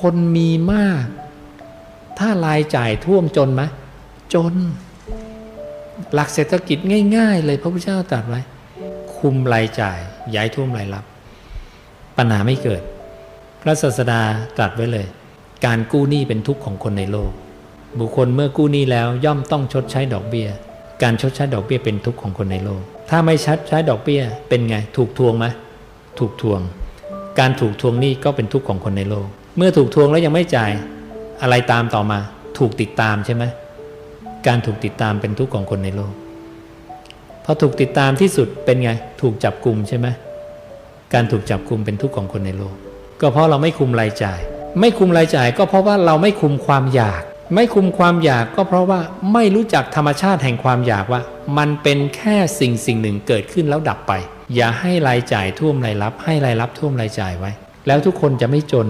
คนมีมาก ถ้ารายจ่ายท่วมจนไหมจน หลักเศรษฐกิจง่าย ๆ เลยพระพุทธเจ้าตรัสไว้ คุมรายจ่ายย้ายท่วมรายรับ ปัญหาไม่เกิด พระศาสดาตรัสไว้เลย การกู้หนี้เป็นทุกข์ของคนในโลก บุคคลเมื่อกู้หนี้แล้วย่อมต้องชดใช้ดอกเบี้ย การชดใช้ดอกเบี้ยเป็นทุกข์ของคนในโลก ถ้าไม่ชัดใช้ดอกเบี้ยเป็นไง ถูกทวงไหมถูกทวง การถูกทวงหนี้ก็เป็นทุกข์ของคนในโลก เมื่อถูกทวงแล้วยังไม่จ่ายอะไรตามต่อมา ถูกติดตามใช่ไหมการถูกติดตามเป็นทุกข์ของคนในโลกพอถูกติดตามที่สุดเป็นไง ถูกจับกลุ่มใช่ไหมการถูกจับกลุ่มเป็นทุกข์ของคนในโลก ก็เพราะเราไม่คุมรายจ่าย ไม่คุมรายจ่ายก็เพราะว่าเราไม่คุมความอยาก ไม่คุมความอยากก็เพราะว่าไม่รู้จักธรรมชาติแห่งความอยากว่า มันเป็นแค่สิ่งสิ่งหนึ่งเกิดขึ้นแล้วดับไป อย่าให้รายจ่ายท่วมรายรับ ให้รายรับท่วมรายจ่ายไว้ แล้วทุกคนจะไม่จน